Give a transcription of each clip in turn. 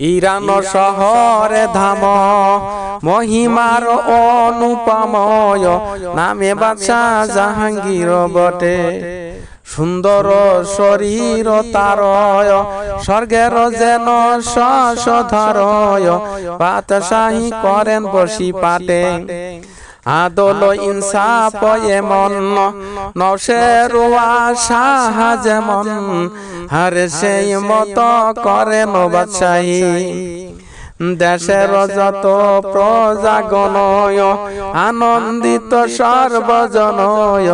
Iran শহর ধাম মহিমার অনুপময় নামে বাদশা জাহাঙ্গীর বটে। সুন্দর শরীর তারয় স্বর্গের যেন শশধরয় পাতশাহী করেন বসি পাটে। আদল ইনসাফ এমন নশের আশাহ যেমন হারে সেই মত করেন বাদশাহী। দেশের যত প্রজাগণয় আনন্দিত সর্বজনয়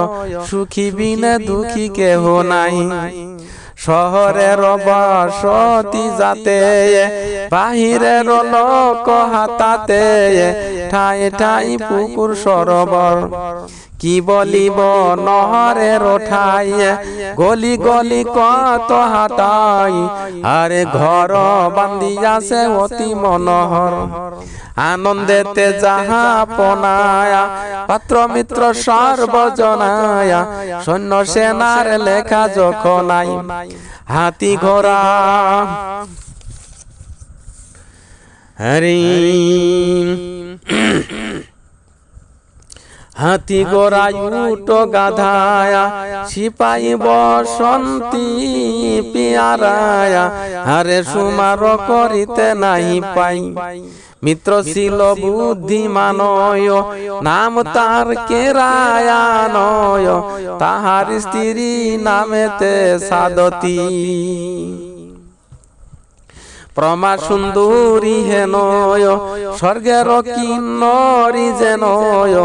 সুখী বিনে দুঃখী কেহ নাই। শহরের বসতি যাতে, বাহিরের লোক হাতাতে, ঠাই ঠাই পুকুর সরোবর। কি বলিব নহরের ঠাই, গলি গলি কত হাটাই আরে ঘর বান্দিয়াছে অতি মনোহর। আনন্দেতে যাহা পনায়া পাত্র মিত্র সর্বজনায়া, সৈন্য সেনার লেখা যখন নাই হাতি ঘোড়া। হরি হাতি গোড়াই উটো গাধায়া, সিপাই বসন্তি পিয়ারায়া। আরে সুমার করিতে নাহি পাই। মিত্র ছিল বুদ্ধিমানয়, নাম তার কেরায়ানয়, তাহার স্ত্রী নামেতে সাদতী। প্রমা সুন্দরী হেনয়, স্বর্গের কিন্নরি যেনয়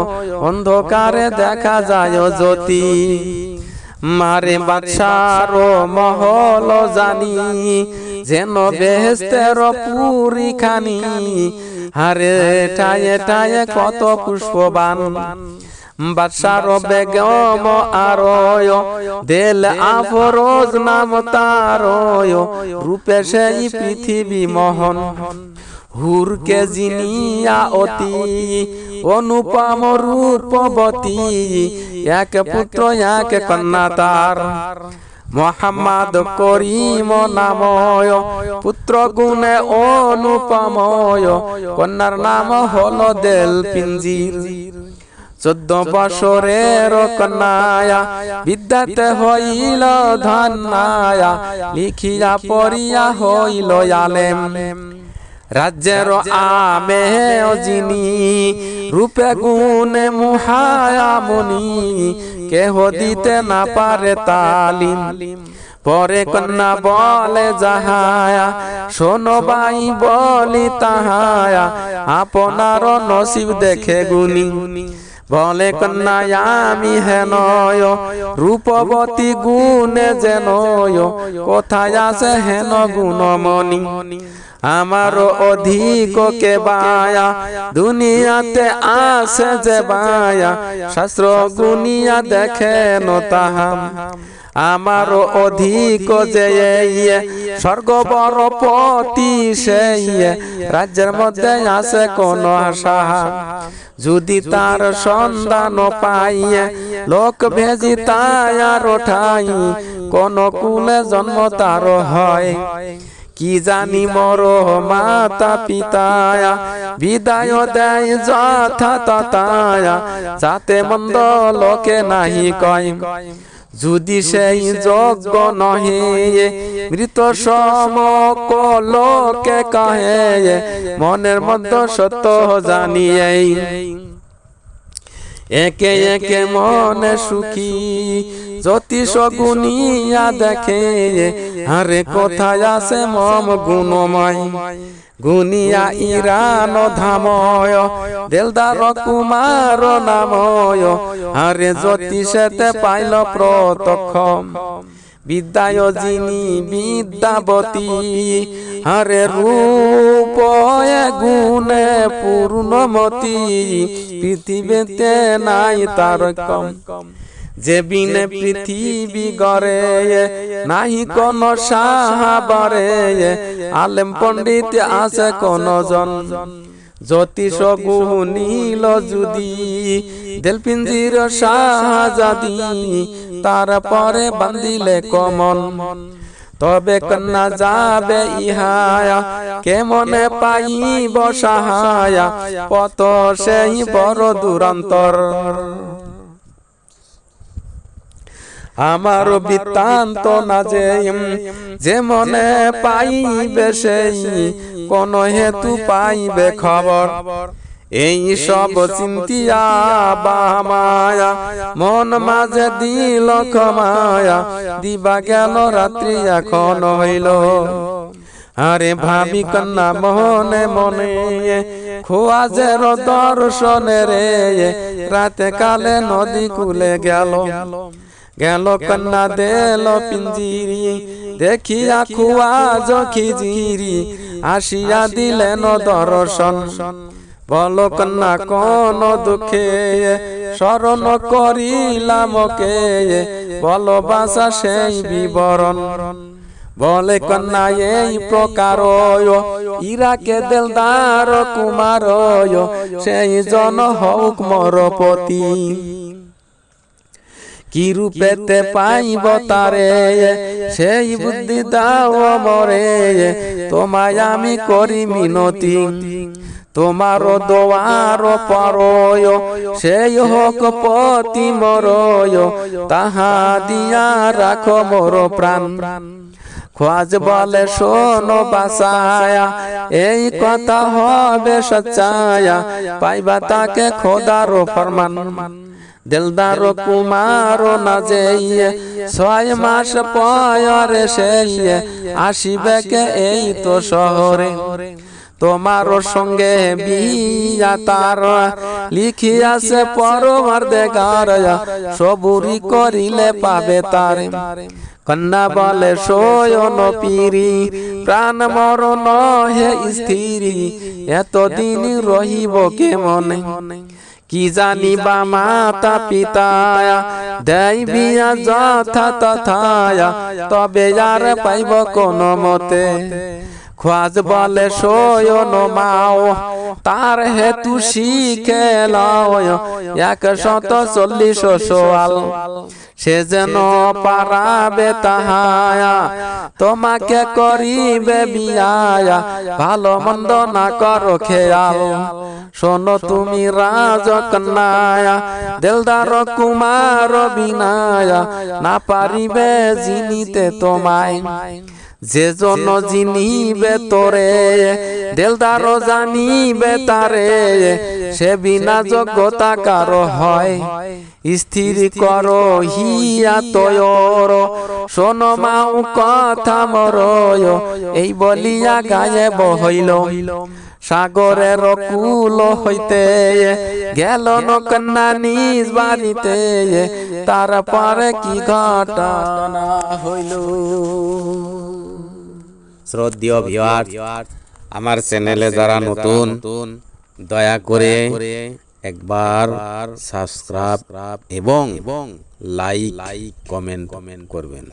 অন্ধকারে দেখা যায় জ্যোতি। মারে বাদশার মহল জানি যেন বেহেস্তের পুরি খানি হারে টায়ে টায়ে কত পুষ্পবান। বাদশার বেগম আরয়, দেল আফরোজ নাম তারয়, রূপে সেই পৃথিবী মোহন। হুরকে জিনিয়া অতি, অনুপম রূপবতী, এক পুত্র, এক কন্যা তার। মোহাম্মদ করিম নাময়, পুত্র গুণে অনুপময়, কন্যার নাম হলো দেল পিঞ্জির চোদ্দ বছরের কন্যায়া, বিদ্যাতে হইল ধন্যায়া, লিখিয়া পড়িয়া হইল আলেম। রাজ্যের আমে যিনি, রূপে গুণে মুহায়া মুনি কেহ দিতে না পারে তালিম? পরে কন্যা বলে যাহায়া শোনো বাই বলি তাহায়া আপনার নসিব দেখে গুনি বলে কন্যা আমি হেনয় রূপবতী গুণে যেনয় কোথায় আছে হেন গুণমণি? আমার অধিক কে বায়া দুনিয়াতে আসে যে বায়া। শাস্ত্র গুনিয়া দেখেন তাহাম। আমার অধিক যে স্বর্গ বড় পতি সেই রাজ্যের মধ্যে আছে কোন আশা। যদি তার সন্ধান পাইয়া লোক ভেজি তায়ার ওঠাই কোন কুলে জন্ম তার হয়। কি জানি মর মাতা পিতায়া। বিদায় দেয় যথা তথায়া যাতে মন্দ লোকে নাহি কয়। যদি সেই যজ্ঞ নহে মৃত সম কলকে কাহে মনের মধ্যে সত্য জানিয়ে একে একে মনে সুখী জ্যোতিষ সগুনিয়া দেখে আরে কোথায় আছে মম গুণময়। গুনিয়া ইরান ধাময় দেলদার কুমার নাময়। আরে জ্যোতিষেতে পাইল প্রতক্ষ বিদ্যায় যিনি বিদ্যাবতী হরে রূপ গুণে পূর্ণমতি, পৃথিবীতে নাই তার কম। যে বিনে পৃথিবী গরে নাহি কোন সাহাবরে, আলেম পণ্ডিত আছে কোন জন। জ্যোতিষ গুহনীল যদি দেলপিঞ্জির শাহজাদি তারপরে বান্দিলে কমন। তবে কন্যা যাবে ইহায়া। কেমনে পাইব সাহায়া? পত সেই বড় দুরন্তর। আমার বৃত্তান্ত না যে যে মনে পাইবে সেই কোন হেতু পাইবে খবর। এই সব চিন্তিয়া বা মায়া মন মাঝে দিল ক্ষমায়া দিবা গেল রাত্রি এখন হইল? আরে ভাবি কন্যা মনে মনে খোয়াজের দর্শনে রে রাতে কালে নদী কুলে গেল। গেল। কন্যা দেল পিঞ্জিরি দেখিয়া খুয়া জখি জিরি আসিয়া দিলেন দর্শন। বল কন্যা, কোন দুঃখে স্মরণ করিলাম কে? বল বাসা সেই বিবরণ। বলে কন্যা, এই প্রকার ইরাকে দেলদার কুমার সেই জন হৌক মরপতি। কি রূপেতে পাইব তারে? সেই বুদ্ধি দাও মরে। তোমায় আমি করি মিনতি। তোমার দোয়ার পরয় সেই হোক পতি মরয় তাহা দিয়া রাখো মোর প্রাণ। খোয়াজ বলে শোনো বাসায়া এই কথা হবে সচ্চায়া পাইবা তাকে খোদার ফরমান। দিলদার কুমার না যেয়ে ছয় মাস পয়রে সেই আসিবে কে এই তো শহরে। তোমার সঙ্গে বিয়া তার লিখিয়াছে পরমার দেখার সবুরি করিলে পাবে তারে। কন্যা বলে সোয়ন পিরি প্রাণ মরণ হে স্থিরি এতদিন রহিব কে মনে কি জানিবা মাতা পিতায়া? দেয় বিয়া যথা তথায়া। তবে আর পাইব কোন মতে। খোয়াজ বলে সোয়ন মাও তার হেতু শিখে লাও এক শত চল্লিশ সোয়াল। সে যেন পারাবে তাহায়া। তোমাকে করিবে বিয়ায়া। ভালো মন্দ না করো খেয়াল। শোনো তুমি রাজকন্যায়া দেলদার কুমার বিনায়া। না পারিবে জিনিতে তোমায়। যে জন জিনিবে তোরে দেলদার জানিবে তারে সে বিনা যোগ্যতা কারও হয়। স্থির কর হিয়া তয়র শোন মাও কথা মরয়। এই বলিয়া গায়ে বহইল সাগরের কুল হইতে গেল নকন্যা নিজ বাড়িতে। তারপরে কি ঘটনা হইল? শ্রদ্ধীয় ভিওয়ার আমার চ্যানেলে যারা নতুন দয়া করে একবার সাবস্ক্রাইব এবং লাইক কমেন্ট কমেন্ট করবেন।